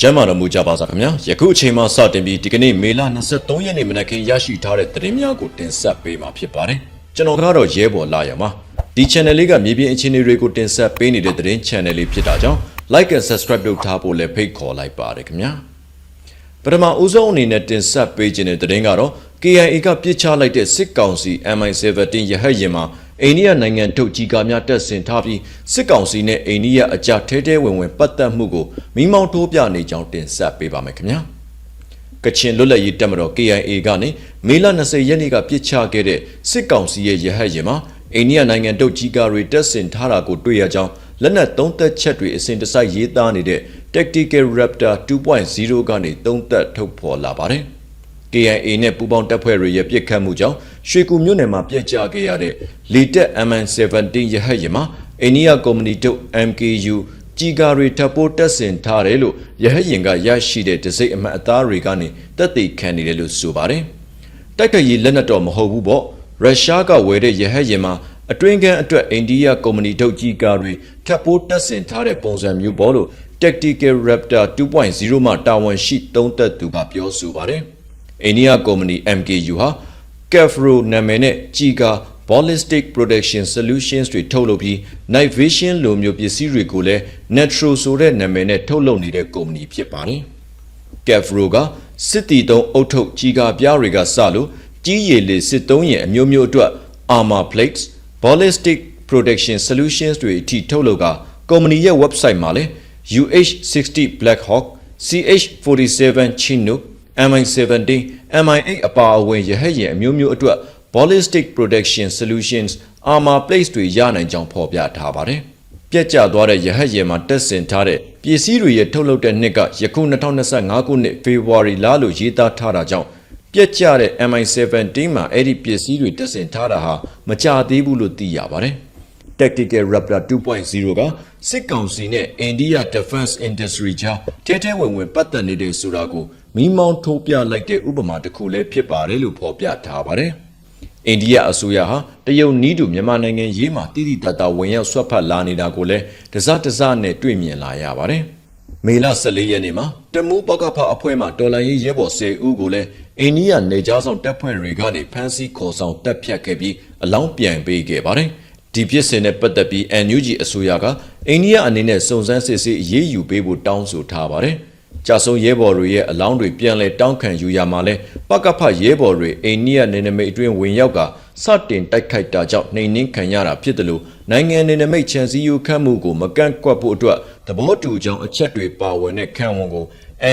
ကျမ်းမာတော်မူကြပါစားခင်ဗျာယခုအချိန်မှစတင်ပြီးဒီကနေ့မေလ23ရက်နေ့မနက်ခင်းရရှိထားတဲ့သတင်းများကိုတင်ဆက်ပေးမှာဖြစ်ပါတယ်ကျွန်တော်ကတော့ရဲဘော်လာရမှာဒီ channel လေးကမြေပြင်အခြေအနေတွေကိုတင်ဆက်ပေးနေတဲ့သတင်း channel လေးဖြစ်တာကြောင့် like and subscribe လုပ်ထားဖို့လည်းဖိတ်ခေါ်လိုက်ပါတယ်ခင်ဗျာပထမဦးဆုံးအနေနဲ့တင်ဆက်ပေးခြင်းတဲ့သတင်းကတော့ KIA ကပြစ်ချလိုက်တဲ့စစ်ကောင်စီ MI17 ရဟတ်ယာဉ်မှာ အိန္ဒိယနိုင်ငံထုတ်ကြီးကားများတက်ဆင်ထားပြီးစစ်ကောင်စီနဲ့အိန္ဒိယအကြထဲထဲဝင်ဝင်ပတ်သက်မှုကိုမိမောင်းထိုးပြနေကြောင်းတင်ဆက်ပေးပါမယ်ခင်ဗျာကချင်လွတ်လပ်ရေးတပ်မတော် KIA ကနေမေလ20ရက်နေ့ကပြစ်ချခဲ့တဲ့စစ်ကောင်စီရဲ့ရဟတ်ယာဉ်မှာအိန္ဒိယနိုင်ငံထုတ်ကြီးကားတွေတက်ဆင်ထားတာကိုတွေ့ရကြောင်းလက်နက်သုံးသက်ချက်တွေအစဉ်တစိုက်ရေးသားနေတဲ့ Tactical Raptor 2.0ကနေသုံးသက်ထုတ်ဖော်လာပါတယ်။ KIA နဲ့ပူးပေါင်းတပ်ဖွဲ့တွေရဲ့ပြစ်ခတ်မှုကြောင့် ရွှေကူမြို့နယ်မှာပြစ်ကျခဲ့ရတဲ့လေတက် MN17 ရဟတ်ယာဉ်မှာအိန္ဒိယကုမ္ပဏီတို့ MKU ကြီးကာတွေထပ်ပိုးတက်ဆင်ထားတယ်လို့ရဟတ်ယာဉ်ကရရှိတဲ့ဒစိမ့်အမှတ်အသားတွေကနေတက်သိခံနေတယ်လို့ဆိုပါတယ်။တိုက်ခိုက်ရေးလက်နက်တော့မဟုတ်ဘူးပေါ့ရုရှားကဝယ်တဲ့ရဟတ်ယာဉ်မှာအတွင်းကန်းအတွက်အိန္ဒိယကုမ္ပဏီထုတ်ကြီးကာတွေထပ်ပိုးတက်ဆင်ထားတဲ့ပုံစံမျိုးပေါ့လို့ Tactical Raptor 2.0မှာတာဝန်ရှိသုံးသက်သူကပြောဆိုပါတယ်။အိန္ဒိယကုမ္ပဏီ MKU ဟာ Kafro နာမည်နဲ့ကြီးကာ Ballistic Protection Solutions တွေထုတ်လုပ်ပြီး Night Vision လိုမျိုးပစ္စည်းတွေကိုလည်း Netro ဆိုတဲ့နာမည်နဲ့ထုတ်လုပ်နေတဲ့ကုမ္ပဏီဖြစ်ပါတယ်။ Kafro ကစစ်တီတုံးအုတ်ထုတ်ကြီးကာပြားတွေကစလို့ကြီးရည်လေစစ်တုံးရင်အမျိုးမျိုးအတွက် Armor Plates Ballistic Protection Solutions တွေအထိထုတ်လုပ်ကကုမ္ပဏီရဲ့ website မှာလည်း UH-60 Black Hawk CH-47 Chinook MI-17 MI-8 အပါအဝင်ရဟတ်ယာဉ်အမျိုးမျိုးအတွက် ballistic protection solutions armor plates တွေရနိုင်ကြောင်းဖော်ပြထားပါတယ်။ပြက်ကျသွားတဲ့ရဟတ်ယာဉ်မှာတက်ဆင်ထားတဲ့ပစ္စည်းတွေရဲ့ထုတ်လုပ်တဲ့နှစ်ကယခု2025ခုနှစ်ဖေဖော်ဝါရီလလို့ရေးသားထားတာကြောင့်ပြက်ကျတဲ့ MI-17 မှာအဲ့ဒီပစ္စည်းတွေတက်ဆင်ထားတာဟာမကြသေးဘူးလို့သိရပါတယ်။ Tactical Raptor 2.0ကစစ်ကောင်စီနဲ့ India Defense Industry ကြားထဲထဲဝင်ဝင်ပတ်သက်နေတဲ့ဆိုတာကို မိမောင်းထိုးပြလိုက်တဲ့ဥပမာတစ်ခုလည်းဖြစ်ပါတယ်လို့ဖော်ပြထားပါတယ်။အိန္ဒိယအစိုးရဟာတရုတ်နီးတူမြန်မာနိုင်ငံရေးမှာတည်တည်တတ်တာဝင်ရောက်ဆွတ်ဖက်လာနေတာကိုလည်းတစတစနဲ့တွေ့မြင်လာရပါတယ်။မေလ14ရက်နေ့မှာတမူးပကဖအဖွဲ့မှတော်လန်ရေးရဲဘော်10ဦးကိုလည်းအိန္ဒိယနေကြားဆောင်တပ်ဖွဲ့တွေကနေဖမ်းဆီးခေါ်ဆောင်တပ်ဖြတ်ခဲ့ပြီးအလောင်းပြန်ပေးခဲ့ပါတယ်။ဒီဖြစ်စဉ်နဲ့ပတ်သက်ပြီး NUG အစိုးရကအိန္ဒိယအနေနဲ့စုံစမ်းစစ်ဆေးအရေးယူပေးဖို့တောင်းဆိုထားပါတယ်။ ကြာဆုံးရဲဘော်တွေရဲ့အလောင်းတွေပြန်လဲတောင်းခံယူရမှာလဲပကဖရဲဘော်တွေအိန္ဒိယနေနမိတ်အတွင်းဝင်ရောက်ကစတင်တိုက်ခိုက်တာကြောင့်နှိမ်နှင်းခံရတာဖြစ်တယ်လို့နိုင်ငံနေနမိတ်ချန်စီယူခတ်မှုကိုမကန့်ကွက်ဖို့အတွက်သဘောတူကြောင်းအချက်တွေပါဝင်တဲ့ခံဝန်ကို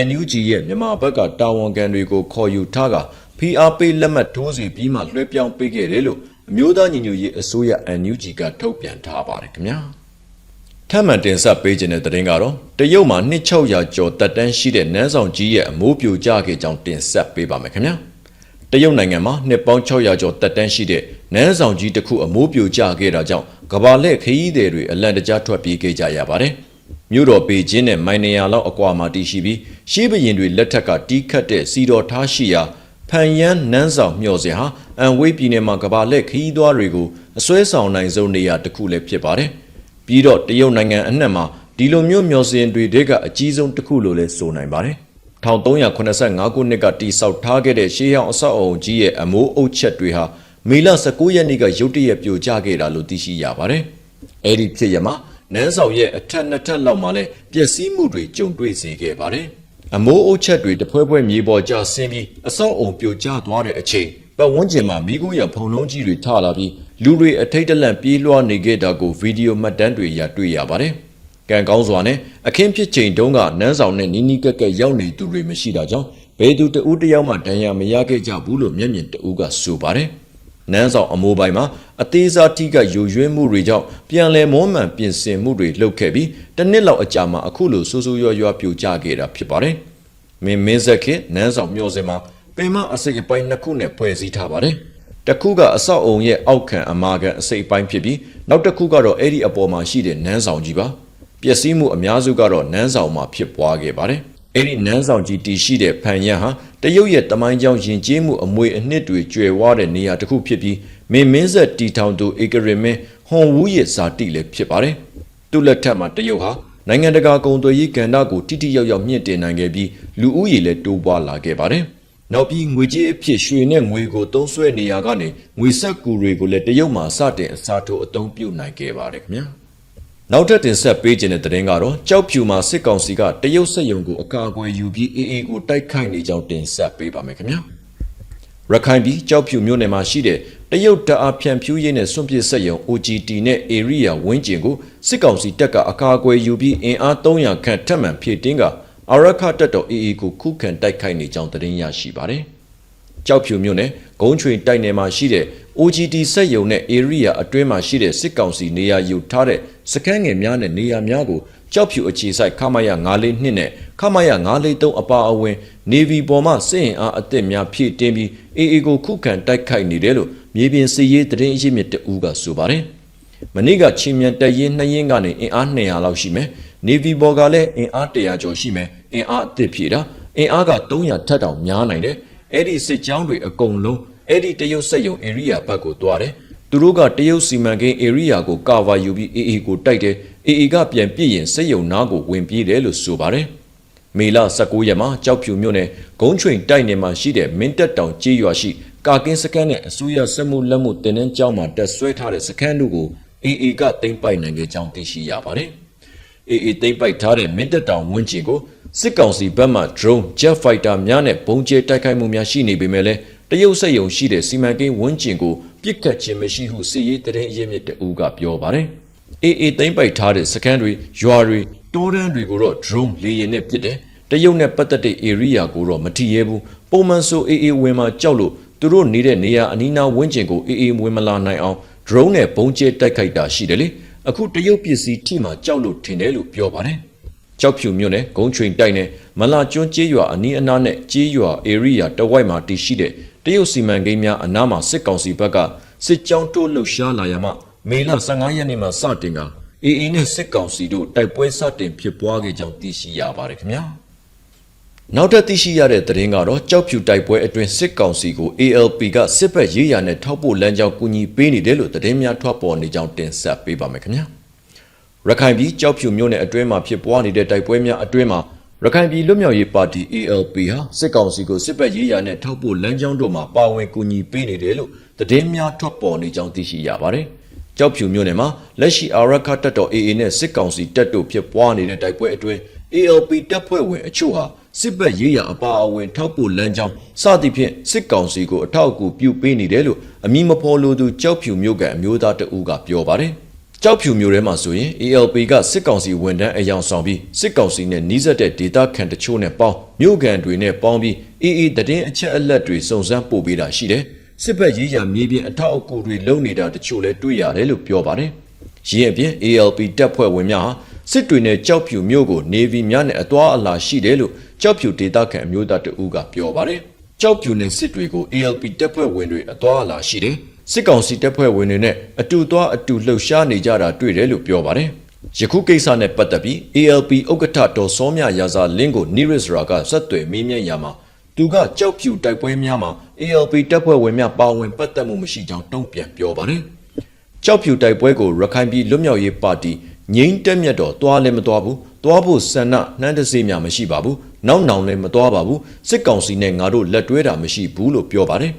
NUG ရဲ့မြန်မာဘက်ကတာဝန်ခံတွေကိုခေါ်ယူထားက PRP လက်မှတ်ထိုးစီပြီးမှလွှဲပြောင်းပေးခဲ့တယ်လို့အမျိုးသားညီညွတ်ရေးအစိုးရ NUG ကထုတ်ပြန်ထားပါတယ်ခင်ဗျာ ထပ်မံတင်ဆက်ပေးခြင်းတဲ့သတင်းကတော့တရုတ်မှာ2600ကျော်တက်တန်းရှိတဲ့နန်းဆောင်ကြီးရဲ့အမိုးပြိုကျခဲ့ကြောင်းတင်ဆက်ပေးပါမယ်ခင်ဗျာတရုတ်နိုင်ငံမှာနှစ်ပေါင်း600ကျော်တက်တန်းရှိတဲ့နန်းဆောင်ကြီးတစ်ခုအမိုးပြိုကျခဲ့တာကြောင့်ကဘာလက်ခရီးသည်တွေအလန့်တကြားထွက်ပြေးခဲ့ကြရပါတယ်မြို့တော်ပေကျင်းနဲ့မိုင်နေရလောက်အကွာမှာတည်ရှိပြီးရှေးဘရင်တွေလက်ထက်ကတီးခတ်တဲ့စီတော်ထားရှိရာဖန်ယန်းနန်းဆောင်မျှော်စင်ဟာအန်ဝေးပြည်နယ်မှာကဘာလက်ခရီးသွားတွေကိုအစွဲဆောင်နိုင်ဆုံးနေရာတစ်ခုလည်းဖြစ်ပါတယ်။ ပြီးတော့တရုတ်နိုင်ငံအနှံ့မှာဒီလိုမျိုးမျှော်စင်တွေတဲကအကြီးဆုံးတစ်ခုလို့လည်းဆိုနိုင်ပါတယ်။1385ခုနှစ်ကတိဆောက်ထားခဲ့တဲ့ရှေးဟောင်းအဆောက်အအုံကြီးရဲ့အမိုးအုပ်ချက်တွေဟာမေလ19ရက်နေ့ကရုတ်တရက်ပြိုကျခဲ့တာလို့သိရှိရပါတယ်။အဲဒီဖြစ်ရမှာနန်းဆောင်ရဲ့အထက်နှစ်ထပ်လောက်မှာလည်းပျက်စီးမှုတွေကြုံတွေ့စေခဲ့ပါတယ်။အမိုးအုပ်ချက်တွေတဖွဲဖွဲမြေပေါ်ကျဆင်းပြီးအဆောက်အုံပြိုကျသွားတဲ့အချိန်ပတ်ဝန်းကျင်မှာမိခိုးရဖုံလုံးကြီးတွေထလာပြီး လူတွေအထိတ်တလန့်ပြေးလွှားနေခဲ့တာကိုဗီဒီယိုမှတ်တမ်းတွေရတွေ့ရပါတယ်။ကံကောင်းစွာနဲ့အခင်းဖြစ်ချိန်တုန်းကနန်းဆောင်နဲ့နီးနီးကက်ကက်ရောက်နေသူတွေမရှိတာကြောင့်ဘယ်သူတဦးတယောက်မှဒဏ်ရာမရခဲ့ကြဘူးလို့မျက်မြင်တဦးကဆိုပါတယ်။နန်းဆောင်အမိုးပိုင်းမှာအသေးစားထိကယိုယွင်းမှုတွေကြောင့်ပြန်လည်မောမှန်ပြင်ဆင်မှုတွေလုပ်ခဲ့ပြီးတစ်နှစ်လောက်အကြာမှာအခုလိုဆူဆူရွရွပြိုကျခဲ့တာဖြစ်ပါတယ်။မင်းမင်းဆက်ခေနန်းဆောင်မျိုးစင်မှာပင်မအစိတ်အပိုင်းနှစ်ခုနဲ့ဖွဲ့စည်းထားပါတယ်။ တစ်ခုကအဆောက်အုံရဲ့အောက်ခံအမာခံအစိတ်အပိုင်းဖြစ်ပြီးနောက်တစ်ခုကတော့အဲ့ဒီအပေါ်မှာရှိတဲ့နန်းဆောင်ကြီးပါ။ပျက်စီးမှုအများစုကတော့နန်းဆောင်မှာဖြစ်ပွားခဲ့ပါတယ်။အဲ့ဒီနန်းဆောင်ကြီးတည်ရှိတဲ့ဖန်ရန်ဟာတရုတ်ရဲ့တမိုင်းကြောင်းယဉ်ကျေးမှုအမွေအနှစ်တွေကျွယ်ဝတဲ့နေရာတစ်ခုဖြစ်ပြီးမင်းမင်းဆက်တီထောင်သူဧကရင်မင်းဟွန်ဝူးရဲ့ဇာတိလည်းဖြစ်ပါတယ်။သူ့လက်ထက်မှာတရုတ်ဟာနိုင်ငံတကာကုန်သွယ်ရေးကဏ္ဍကိုတိတိယောက်ယောက်မြင့်တင်နိုင်ခဲ့ပြီးလူဦးရေလည်းတိုးပွားလာခဲ့ပါတယ်။ နောက်ပြီးငွေကြေးအဖြစ်ရွှေနဲ့ငွေကိုသုံးစွဲနေရကနေငွေဆက်ကူတွေကိုလည်းတရုတ်မှာစတင်အစားထိုးအသုံးပြုနိုင်ခဲ့ပါတယ်ခင်ဗျာ။နောက်ထပ်တင်ဆက်ပေးခြင်းတဲ့သတင်းကတော့ကြောက်ဖြူမှာစစ်ကောင်စီကတရုတ်စက်ယုံကိုအကာအကွယ်ယူပြီးအေးအေးကိုတိုက်ခိုက်နေကြောင်းတင်ဆက်ပေးပါမယ်ခင်ဗျာ။ရခိုင်ပြည်ကြောက်ဖြူမြို့နယ်မှာရှိတဲ့တရုတ်တအားဖြန့်ဖြူးရေးနဲ့စွန့်ပစ်ဆက်ယုံ OGT နဲ့ area ဝင်းကျင်ကိုစစ်ကောင်စီတပ်ကအကာအကွယ်ယူပြီးအင်အား300ခန့်ထပ်မံဖြည့်တင်းက အရခတပ်တော် AA ကိုခုခံတိုက်ခိုက်နေကြောင်းသတင်းရရှိပါတယ်။ကြောက်ဖြူမြို့နယ်ဂုံးချွေတိုက်နယ်မှာရှိတဲ့ OGT စက်ယုံနဲ့ area အတွင်းမှာရှိတဲ့စစ်ကောင်စီနေရာယူထားတဲ့စခန်းငယ်များနဲ့နေရာများကိုကြောက်ဖြူအခြေဆိုင်ခမရ942နဲ့ခမရ943အပါအဝင် Navy ပေါ်မှစစ်ရင်အားအသစ်များဖြည့်တင်းပြီး AA ကိုခုခံတိုက်ခိုက်နေတယ်လို့မြေပြင်စစ်ရေးတရင်အရေးမြစ်တအူးကဆိုပါတယ်။မနေ့ကချင်းမြန်တက်ရင်နှစ်ရင်ကနေအင်အား200လောက်ရှိမယ်။ Navy ပေါ်ကလည်းအင်အား100ကျော်ရှိမယ်။အင်အားအသစ်ဖြည့်တာအင်အားက300ထက်တောင်များနိုင်တယ်။အဲ့ဒီစစ်ကြောင်းတွေအကုန်လုံးအဲ့ဒီတရုတ်စက်ယုံ area ဘက်ကိုသွားတယ်။သူတို့ကတရုတ်စီမံကိန်း area ကို cover ယူပြီး AA ကိုတိုက်တယ်။ AA ကပြန်ပြည့်ရင်စက်ယုံနားကိုဝင်ပြေးတယ်လို့ဆိုပါတယ်။မေလ19ရက်မှာကြောက်ဖြူမြို့နယ်ဂုံးချွင်တိုက်နယ်မှာရှိတဲ့မင်းတက်တောင်ကြေးရွာရှိကာကင်းစခန်းနဲ့အစိုးရစက်မှုလက်မှုတင်နန်းကျောင်းမှာတက်ဆွဲထားတဲ့စခန်းတို့ကို AA ကတင်ပိုက်နိုင်ခဲ့ကြောင်းသိရှိရပါတယ်။ AA သိမ့်ပိုက်ထားတဲ့မင်းတပ်တောင်ဝန်းကျင်ကိုစစ်ကောင်စီဘက်မှ drone jet fighter များနဲ့ပုံကျဲတိုက်ခိုက်မှုများရှိနေပေမဲ့လည်းတရုတ်စက်ယုံရှိတဲ့စီမံကိန်းဝန်းကျင်ကိုပြစ်ခတ်ခြင်းမရှိဟုစစ်ရေးတရင်အရေးမြစ်တအူးကပြောပါတယ်။ AA သိမ့်ပိုက်ထားတဲ့စခန်းတွေရွာတွေတောတန်းတွေကိုတော့ drone လေယာဉ်နဲ့ပစ်တယ်တရုတ်နဲ့ပတ်သက်တဲ့ area ကိုတော့မထီရဲဘူးပုံမှန်ဆို AA ဝင်မှာကြောက်လို့သူတို့နေတဲ့နေရာအနီးနားဝန်းကျင်ကို AA ဝင်မလာနိုင်အောင် drone နဲ့ပုံကျဲတိုက်ခိုက်တာရှိတယ်လေ အခုတရုတ်ပစ္စည်းထိမှကြောက်လို့ထင်တယ်လို့ပြောပါတယ်ကြောက်ဖြူမြို့နယ်ဂုံးချွင်တိုက်နယ်မလာကျွန်းကျေးရွာအနီးအနားနဲ့ကျေးရွာ area တဝိုက်မှာတည်ရှိတဲ့တရုတ်စီမံကိန်းများအနားမှာစစ်ကောင်စီဘက်ကစစ်ကြောင်းတိုးလှုပ်ရှားလာရမှမေလ15ရက်နေ့မှာစတင်က AA နဲ့စစ်ကောင်စီတို့တိုက်ပွဲစတင်ဖြစ်ပွားခဲ့ကြောင်းသိရှိရပါတယ်ခင်ဗျာ နောက်ထပ်သိရှိရတဲ့သတင်းကတော့ကြောက်ဖြူတိုက်ပွဲအတွင်းစစ်ကောင်စီကို ALP ကစစ်ဘက်ရေးရာနဲ့ထောက်ပို့လမ်းကြောင်းကူညီပေးနေတယ်လို့သတင်းများထွက်ပေါ်နေကြောင်းတင်ဆက်ပေးပါမယ်ခင်ဗျာရခိုင်ပြည်ကြောက်ဖြူမြို့နယ်အတွင်းမှာဖြစ်ပွားနေတဲ့တိုက်ပွဲများအတွင်းမှာရခိုင်ပြည်လွတ်မြောက်ရေးပါတီ ALP ဟာစစ်ကောင်စီကိုစစ်ဘက်ရေးရာနဲ့ထောက်ပို့လမ်းကြောင်းတို့မှာပါဝင်ကူညီပေးနေတယ်လို့သတင်းများထွက်ပေါ်နေကြောင်းသိရှိရပါတယ်။ကြောက်ဖြူမြို့နယ်မှာလက်ရှိအာရခတပ်တော် AA နဲ့စစ်ကောင်စီတပ်တို့ဖြစ်ပွားနေတဲ့တိုက်ပွဲအတွင်း ALP တပ်ဖွဲ့ဝင်အချို့ဟာ စစ်ဘက်ရေးရာအပါအဝင်ထောက်ပို့လမ်းကြောင်းစသဖြင့်စစ်ကောင်စီကိုအထောက်အကူပြုပေးနေတယ်လို့အမည်မဖော်လိုသူကြောက်ဖြူမြို့ကအမျိုးသားတဦးကပြောပါတယ်။ကြောက်ဖြူမျိုးထဲမှာဆိုရင် ALP ကစစ်ကောင်စီဝန်ထမ်းအယောင်ဆောင်ပြီးစစ်ကောင်စီနဲ့နှီးစပ်တဲ့ဒေတာခံတချို့နဲ့ပေါင်းမြို့ကန်တွေနဲ့ပေါင်းပြီး AA တည်င်းအချက်အလက်တွေစုံစမ်းပို့ပေးတာရှိတယ်။စစ်ဘက်ရေးရာမြေပြင်အထောက်အကူတွေလုပ်နေတာတချို့လည်းတွေ့ရတယ်လို့ပြောပါတယ်။ရင်းအပြင် ALP တပ်ဖွဲ့ဝင်များဟာ စစ်တွေနဲ့ကြောက်ဖြူမြို့ကို Navy များနဲ့အသွားအလာရှိတယ်လို့ကြောက်ဖြူဒေတာခံအမျိုးသားတဦးကပြောပါတယ်။ကြောက်ဖြူနဲ့စစ်တွေကို ALP တပ်ဖွဲ့ဝင်တွေအသွားအလာရှိတယ်။စစ်ကောင်စီတပ်ဖွဲ့ဝင်တွေနဲ့အတူသွားအတူလှုပ်ရှားနေကြတာတွေ့တယ်လို့ပြောပါတယ်။ယခုကိစ္စနဲ့ပတ်သက်ပြီး ALP ဥက္ကဋ္ဌတော်စောမြရာဇာလင်းကို Niris ရာကဆက်သွယ်မေးမြန်းရမှာသူကကြောက်ဖြူတိုက်ပွဲများမှာ ALP တပ်ဖွဲ့ဝင်များပါဝင်ပတ်သက်မှုမရှိကြောင်းတုံ့ပြန်ပြောပါတယ်။ကြောက်ဖြူတိုက်ပွဲကိုရခိုင်ပြည်လွတ်မြောက်ရေးပါတီ ငိမ့်တက်မြတ်တော်သွားလည်းမသွားဘူးသွားဖို့ဆန္ဒနှမ်းတစေးများမရှိပါဘူးနောက်နောင်လည်းမသွားပါဘူးစစ်ကောင်စီနဲ့ငါတို့လက်တွဲတာမရှိဘူးလို့ပြောပါတယ်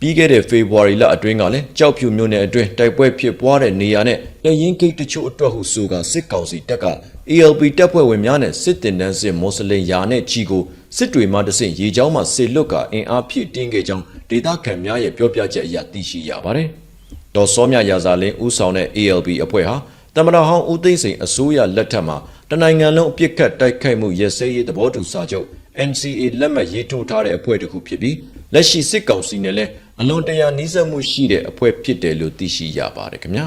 ပြီးခဲ့တဲ့ဖေဖော်ဝါရီလအတွင်းကလည်းကြောက်ဖြူမြို့နယ်အတွင်းတိုက်ပွဲဖြစ်ပွားတဲ့နေရာနဲ့လက်ရင်ဂိတ်တချို့အတွက်ဟုဆိုကစစ်ကောင်စီတပ်က ALP တပ်ဖွဲ့ဝင်များနဲ့စစ်တင်တန်းစစ်မွတ်စလင်ယာနဲ့ချီကိုစစ်တွေမှတဆင့်ရေချောင်းမှဆေလွတ်ကအင်အားဖြည့်တင်းခဲ့ကြောင်းဒေသခံများရဲ့ပြောပြချက်အရသိရှိရပါတယ်။ဒေါ်စောမြရာဇာလင်းဦးဆောင်တဲ့ ALP အဖွဲ့ဟာ တမန်တော်ဟောင်းဦးသိန်းစိန်အစိုးရလက်ထက်မှာတနိုင်ငံလုံးအပြစ်ခတ်တိုက်ခိုက်မှုရစဲရေးသဘောတူစာချုပ် NCA လက်မှတ်ရေးထိုးထားတဲ့အဖွဲ့တစ်ခုဖြစ်ပြီးလက်ရှိစစ်ကောင်စီနဲ့လည်းအလွန်တရာနှီးစပ်မှုရှိတဲ့အဖွဲ့ဖြစ်တယ်လို့သိရှိရပါတယ်ခင်ဗျာ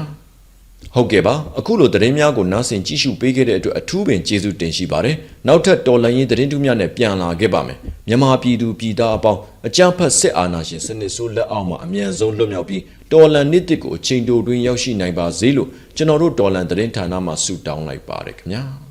ဟုတ်ကဲ့ပါအခုလိုသတင်းများကိုနားဆင်ကြည့်ရှုပေးခဲ့တဲ့အတွက်အထူးပင်ကျေးဇူးတင်ရှိပါတယ်နောက်ထပ်တော်လှန်ရေးသတင်းတူးများနဲ့ပြန်လာခဲ့ပါမယ်မြန်မာပြည်သူပြည်သားအပေါင်းအကြမ်းဖက်စစ်အာဏာရှင်စနစ်ဆိုးလက်အောက်မှာအမြန်ဆုံးလွတ်မြောက်ပြီးတော်လှန်နှစ်တစ်ကိုအချိန်တိုတွင်ရောက်ရှိနိုင်ပါစေလို့ကျွန်တော်တို့တော်လှန်သတင်းဌာနမှဆုတောင်းလိုက်ပါတယ်ခင်ဗျာ